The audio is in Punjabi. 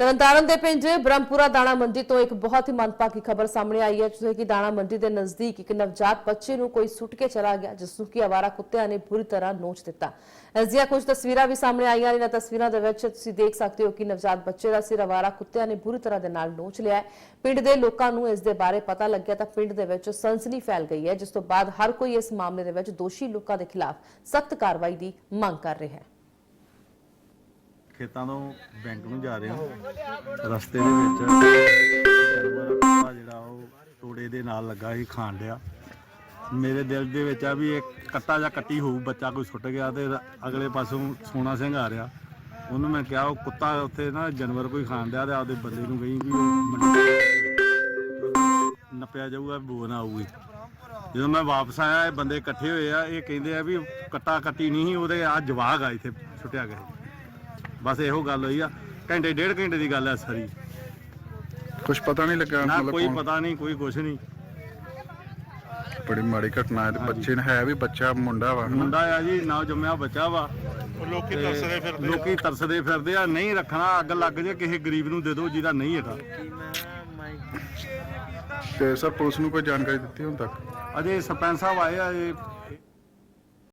ਤਰਨਤਾਰਨ ਦੇ ਪਿੰਡ ਬ੍ਰਹਮਪੁਰਾ ਦਾਣਾ ਮੰਡੀ ਤੋਂ ਇੱਕ ਬਹੁਤ ਹੀ ਮੰਦਭਾਗੀ ਖਬਰ ਸਾਹਮਣੇ ਆਈ ਹੈ ਜਿਵੇਂ ਕਿ ਦਾਣਾ ਮੰਡੀ ਦੇ ਨਜ਼ਦੀਕ ਇੱਕ ਨਵਜਾਤ ਬੱਚੇ ਨੂੰ ਕੋਈ ਸੁੱਟ ਕੇ ਚਲਾ ਗਿਆ, ਜਿਸ ਨੂੰ ਕਿ ਆਵਾਰਾ ਕੁੱਤਿਆਂ ਨੇ ਬੁਰੀ ਤਰ੍ਹਾਂ ਨੋਚ ਦਿੱਤਾ। ਇਸ ਦੀਆਂ ਕੁਝ ਤਸਵੀਰਾਂ ਵੀ ਸਾਹਮਣੇ ਆਈਆਂ ਨੇ। ਇਹਨਾਂ ਤਸਵੀਰਾਂ ਦੇ ਵਿੱਚ ਤੁਸੀਂ ਦੇਖ ਸਕਦੇ ਹੋ ਕਿ ਨਵਜਾਤ ਬੱਚੇ ਦਾ ਸਿਰ ਆਵਾਰਾ ਕੁੱਤਿਆਂ ਨੇ ਬੁਰੀ ਤਰ੍ਹਾਂ ਦੇ ਨਾਲ ਨੋਚ ਲਿਆ ਪਿੰਡ ਦੇ ਲੋਕਾਂ ਨੂੰ ਇਸ ਦੇ ਬਾਰੇ ਪਤਾ ਲੱਗਿਆ ਤਾਂ ਪਿੰਡ ਦੇ ਵਿੱਚ ਸਨਸਨੀ ਫੈਲ ਗਈ ਹੈ, ਜਿਸ ਤੋਂ ਬਾਅਦ ਹਰ ਕੋਈ ਇਸ ਮਾਮਲੇ ਦੇ ਵਿੱਚ ਦੋਸ਼ੀ ਲੋਕਾਂ ਦੇ ਖਿਲਾਫ ਸਖਤ ਕਾਰਵਾਈ ਦੀ ਮੰਗ ਕਰ ਰਿਹਾ ਹੈ। ਖੇਤਾਂ ਤੋਂ ਬੈਂਕ ਨੂੰ ਜਾ ਰਿਹਾ। ਰਸਤੇ ਦੇ ਵਿੱਚ ਜਾਨਵਰ ਕੁੱਤਾ ਜਿਹੜਾ ਉਹ ਤੋੜੇ ਦੇ ਨਾਲ ਲੱਗਾ ਸੀ, ਖਾਣ ਡਿਆ। ਮੇਰੇ ਦਿਲ ਦੇ ਵਿੱਚ ਆ ਵੀ ਇੱਕ ਕੱਟਾ ਜਾਂ ਕੱਟੀ ਹੋਊ, ਬੱਚਾ ਕੋਈ ਸੁੱਟ ਗਿਆ ਤੇ ਅਗਲੇ ਪਾਸੋਂ ਸੋਨਾ ਸਿੰਘ ਆ ਰਿਹਾ। ਉਹਨੂੰ ਮੈਂ ਕਿਹਾ, ਉਹ ਕੁੱਤਾ ਉੱਥੇ ਨਾ ਜਾਨਵਰ ਕੋਈ ਖਾਣ ਡਿਆ ਤੇ ਆਪਦੇ ਬੰਦੇ ਨੂੰ ਕਹੀ ਵੀ ਉਹ ਨੱਪਿਆ ਜਾਊਗਾ ਬੋ ਨਾ ਆਊਗੀ। ਜਦੋਂ ਮੈਂ ਵਾਪਸ ਆਇਆ, ਇਹ ਬੰਦੇ ਇਕੱਠੇ ਹੋਏ ਆ, ਇਹ ਕਹਿੰਦੇ ਆ ਵੀ ਕੱਟਾ ਕੱਟੀ ਨਹੀਂ ਸੀ, ਉਹਦੇ ਆ ਜਵਾਗ ਆ ਇੱਥੇ, ਸੁੱਟਿਆ ਗਿਆ ਬਸ ਇਹੋ ਗੱਲ ਹੋਈ ਆ। ਘੰਟੇ ਡੇਢ ਘੰਟੇ ਦੀ ਗੱਲ ਐ ਸਾਰੀ। ਕੁਝ ਪਤਾ ਨਹੀਂ ਲੱਗਾ ਨਾ ਮਤਲਬ ਕੋਈ ਕੌਣ- ਪਤਾ ਨਹੀਂ ਕੋਈ ਕੁਛ ਨਹੀਂ। ਬੜੀ ਮਾੜੀ ਘਟਨਾ ਹੈ ਤੇ ਬੱਚੇ ਨੇ ਹੈ ਵੀ ਬੱਚਾ ਮੁੰਡਾ ਵਾ ਹਨਾ? ਮੁੰਡਾ ਆ ਜੀ ਨਾ ਜੰਮਿਆ ਬੱਚਾ ਵਾ। ਲੋਕੀ ਤਰਸਦੇ ਫਿਰਦੇ ਲੋਕੀ ਤਰਸਦੇ ਫਿਰਦੇ ਆ। ਨਹੀਂ ਰੱਖਣਾ ਅੱਗ ਲੱਗ ਜੇ ਕਿਸੇ ਗਰੀਬ ਨੂੰ ਦੇ ਦਿਓ ਜਿਹਦਾ ਨਹੀਂ ਹੈਗਾ। ਤੇ ਸਰ ਪੁਲਿਸ ਨੂੰ ਕੋਈ ਜਾਣਕਾਰੀ ਦਿੱਤੀ ਹੁਣ ਤੱਕ? ਅਜੇ ਸਰਪੰਚ ਸਾਹਿਬ ਆਏ ਆ ਇਹ